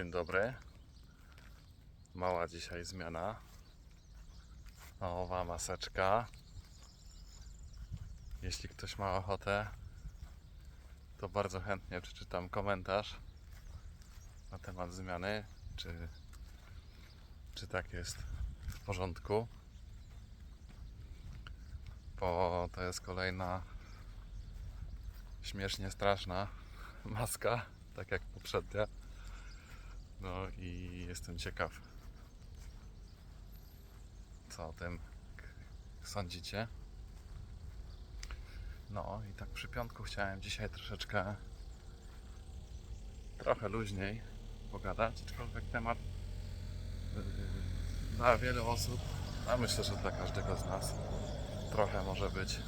dzień dobry. Mała dzisiaj zmiana. Nowa maseczka. Jeśli ktoś ma ochotę, to bardzo chętnie przeczytam komentarz na temat zmiany, czy, czy tak jest w porządku. Bo to jest kolejna śmiesznie straszna maska, tak jak poprzednia. No i jestem ciekaw, co o tym sądzicie. No i tak przy piątku chciałem dzisiaj troszeczkę trochę luźniej pogadać, aczkolwiek temat yy, dla wielu osób, a myślę, że dla każdego z nas trochę może być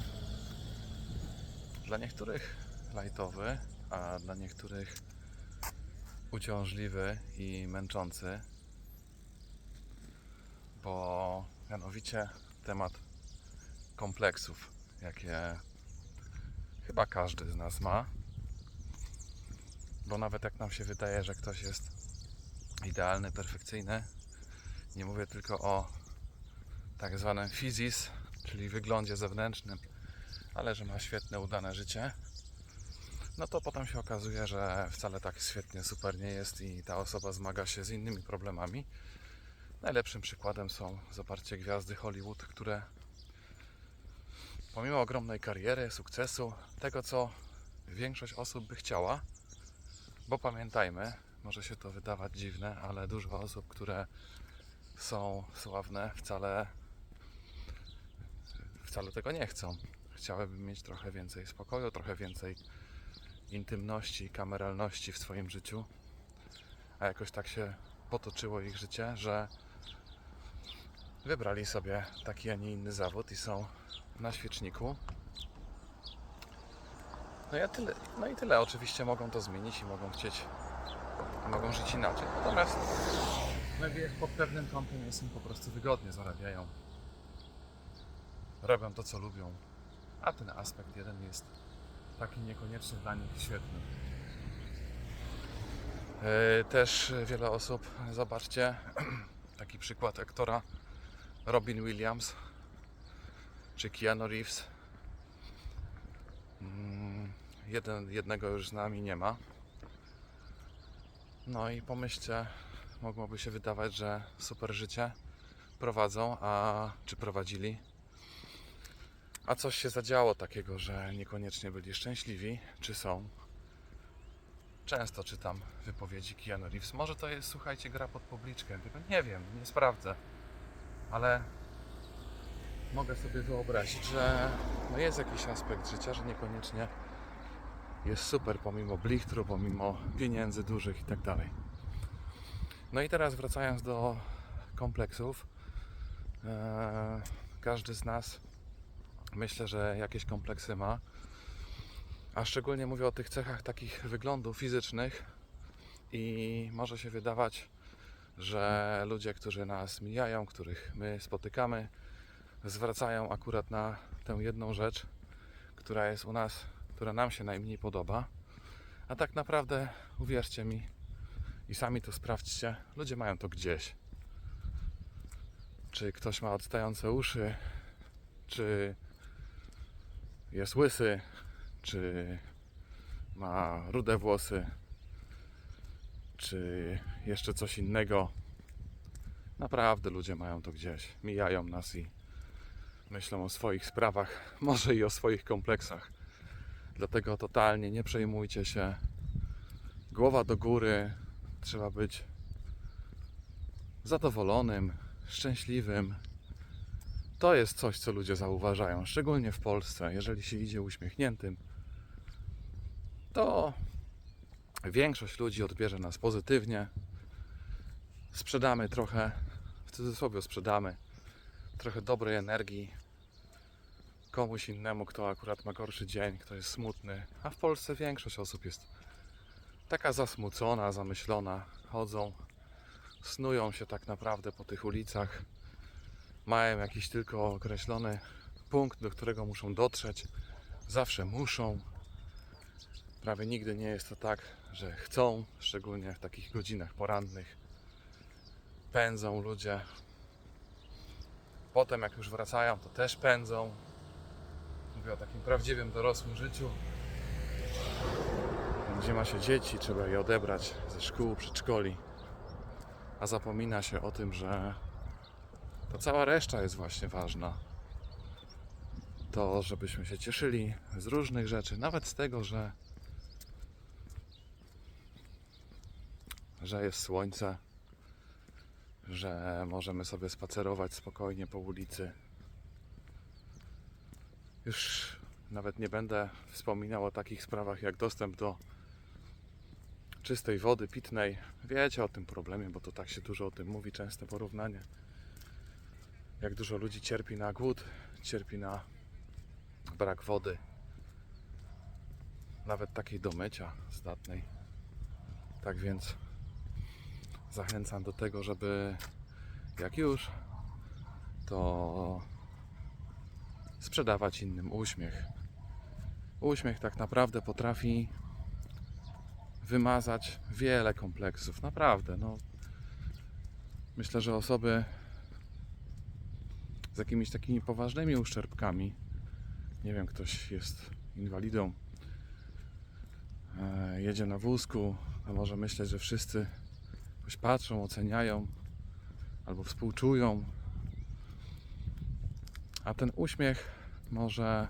dla niektórych lajtowy, a dla niektórych uciążliwy i męczący, bo mianowicie temat kompleksów, jakie chyba każdy z nas ma. Bo nawet jak nam się wydaje, że ktoś jest idealny, perfekcyjny, nie mówię tylko o tak zwanym fizis, czyli wyglądzie zewnętrznym, ale że ma świetne, udane życie, no to potem się okazuje, że wcale tak świetnie, super nie jest i ta osoba zmaga się z innymi problemami. Najlepszym przykładem są zaparcie gwiazdy Hollywood, które pomimo ogromnej kariery, sukcesu, tego co większość osób by chciała, bo pamiętajmy, może się to wydawać dziwne, ale dużo osób, które są sławne, wcale, wcale tego nie chcą. Chciałyby mieć trochę więcej spokoju, trochę więcej intymności, kameralności w swoim życiu, a jakoś tak się potoczyło ich życie, że wybrali sobie taki, a nie inny zawód i są na świeczniku. No, ja tyle, no i tyle. Oczywiście mogą to zmienić i mogą chcieć, mogą żyć inaczej. Natomiast no, jak pod pewnym kątem jest im po prostu wygodnie, zarabiają, robią to, co lubią, a ten aspekt jeden jest taki niekoniecznie dla nich świetny. Yy, Też wiele osób, zobaczcie, taki przykład aktora Robin Williams czy Keanu Reeves. Mm, Jeden, jednego już z nami nie ma. No i pomyślcie, mogłoby się wydawać, że super życie prowadzą, a czy prowadzili, a coś się zadziało takiego, że niekoniecznie byli szczęśliwi, czy są. Często czytam wypowiedzi Keanu Reeves. Może to jest, słuchajcie, gra pod publiczkę, tego nie wiem, nie sprawdzę. Ale mogę sobie wyobrazić, że no jest jakiś aspekt życia, że niekoniecznie jest super pomimo blichtru, pomimo pieniędzy dużych i tak dalej. No i teraz wracając do kompleksów. Eee, każdy z nas myślę, że jakieś kompleksy ma. A szczególnie mówię o tych cechach takich wyglądu fizycznych i może się wydawać, że ludzie, którzy nas mijają, których my spotykamy, zwracają akurat na tę jedną rzecz, która jest u nas, która nam się najmniej podoba. A tak naprawdę, uwierzcie mi i sami to sprawdźcie, ludzie mają to gdzieś. Czy ktoś ma odstające uszy, czy jest łysy, czy ma rude włosy, czy jeszcze coś innego. Naprawdę ludzie mają to gdzieś. Mijają nas i myślą o swoich sprawach, może i o swoich kompleksach. Dlatego totalnie nie przejmujcie się. Głowa do góry. Trzeba być zadowolonym, szczęśliwym. To jest coś, co ludzie zauważają, szczególnie w Polsce. Jeżeli się idzie uśmiechniętym, to większość ludzi odbierze nas pozytywnie. Sprzedamy trochę, w cudzysłowie sprzedamy, trochę dobrej energii komuś innemu, kto akurat ma gorszy dzień, kto jest smutny. A w Polsce większość osób jest taka zasmucona, zamyślona. Chodzą, snują się tak naprawdę po tych ulicach. Mają jakiś tylko określony punkt, do którego muszą dotrzeć. Zawsze muszą. Prawie nigdy nie jest to tak, że chcą, szczególnie w takich godzinach porannych. Pędzą ludzie. Potem, jak już wracają, to też pędzą. Mówię o takim prawdziwym dorosłym życiu. Gdzie ma się dzieci, trzeba je odebrać ze szkół, przedszkoli. A zapomina się o tym, że to cała reszta jest właśnie ważna. To, żebyśmy się cieszyli z różnych rzeczy, nawet z tego, że, że jest słońce, że możemy sobie spacerować spokojnie po ulicy. Już nawet nie będę wspominał o takich sprawach jak dostęp do czystej wody pitnej. Wiecie o tym problemie, bo to tak się dużo o tym mówi, częste porównanie. Jak dużo ludzi cierpi na głód, cierpi na brak wody. Nawet takiej do mycia zdatnej. Tak więc zachęcam do tego, żeby jak już, to sprzedawać innym uśmiech. Uśmiech tak naprawdę potrafi wymazać wiele kompleksów. Naprawdę, no. Myślę, że osoby z jakimiś takimi poważnymi uszczerbkami, nie wiem, ktoś jest inwalidą, e, jedzie na wózku, a może myśleć, że wszyscy jakoś patrzą, oceniają albo współczują. A ten uśmiech może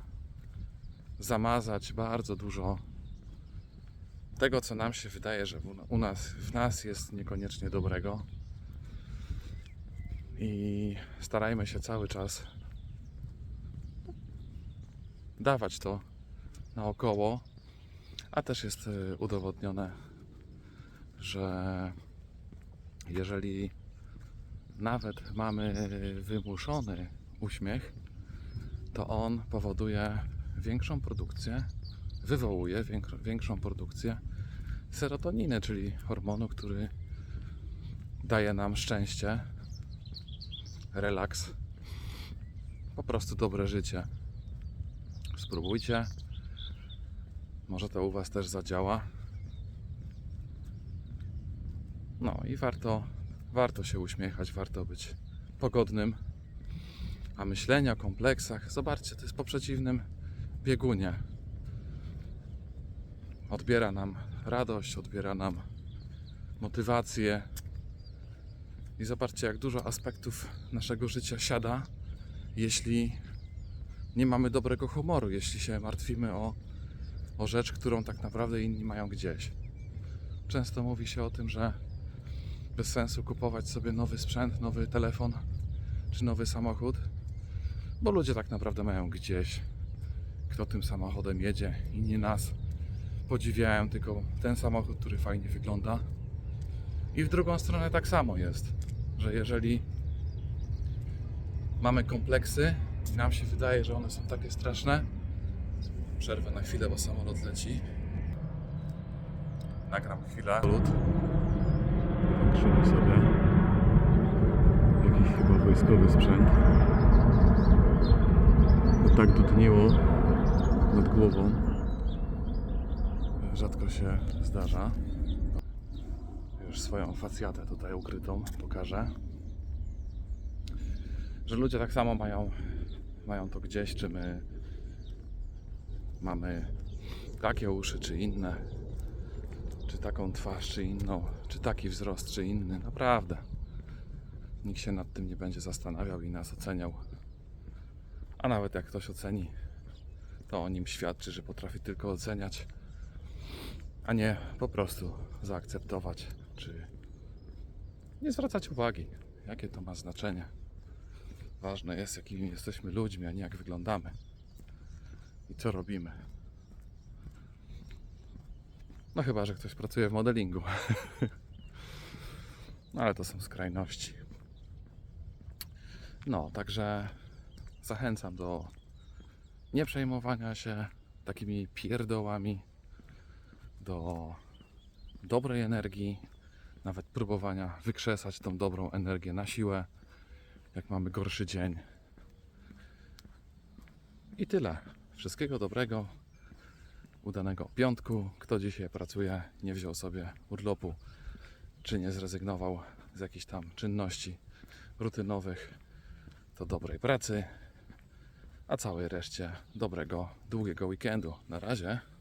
zamazać bardzo dużo tego, co nam się wydaje, że u nas, w nas jest niekoniecznie dobrego. I starajmy się cały czas dawać to naokoło, a też jest y, udowodnione, że jeżeli nawet mamy wymuszony uśmiech, to on powoduje większą produkcję, wywołuje większą, większą produkcję serotoniny, czyli hormonu, który daje nam szczęście, relaks, po prostu dobre życie. Spróbujcie. Może to u Was też zadziała. No i warto, warto się uśmiechać, warto być pogodnym. A myślenie o kompleksach, zobaczcie, to jest po przeciwnym biegunie. Odbiera nam radość, odbiera nam motywację. I zobaczcie, jak dużo aspektów naszego życia siada, jeśli nie mamy dobrego humoru, jeśli się martwimy o, o rzecz, którą tak naprawdę inni mają gdzieś. Często mówi się o tym, że bez sensu kupować sobie nowy sprzęt, nowy telefon czy nowy samochód, bo ludzie tak naprawdę mają gdzieś, kto tym samochodem jedzie, inni nas podziwiają tylko ten samochód, który fajnie wygląda. I w drugą stronę tak samo jest, że jeżeli mamy kompleksy i nam się wydaje, że one są takie straszne, przerwę na chwilę, bo samolot leci. Nagram chwilę. Lód. Patrzymy sobie. Jakiś chyba wojskowy sprzęt. No tak dudniło nad głową. Rzadko się zdarza. Już swoją facjatę tutaj ukrytą pokażę. Że ludzie tak samo mają, mają to gdzieś, czy my mamy takie uszy, czy inne, czy taką twarz, czy inną, czy taki wzrost, czy inny. Naprawdę. Nikt się nad tym nie będzie zastanawiał i nas oceniał. A nawet jak ktoś oceni, to o nim świadczy, że potrafi tylko oceniać, a nie po prostu zaakceptować, czy nie zwracać uwagi, jakie to ma znaczenie. Ważne jest, jakimi jesteśmy ludźmi, a nie jak wyglądamy i co robimy. No chyba, że ktoś pracuje w modelingu. No ale to są skrajności. No, także zachęcam do nie przejmowania się takimi pierdołami, do dobrej energii, nawet próbowania wykrzesać tą dobrą energię na siłę, jak mamy gorszy dzień. I tyle. Wszystkiego dobrego. udanego piątku. Kto dzisiaj pracuje, nie wziął sobie urlopu, czy nie zrezygnował z jakichś tam czynności rutynowych, to dobrej pracy, a całej reszcie dobrego, długiego weekendu. Na razie.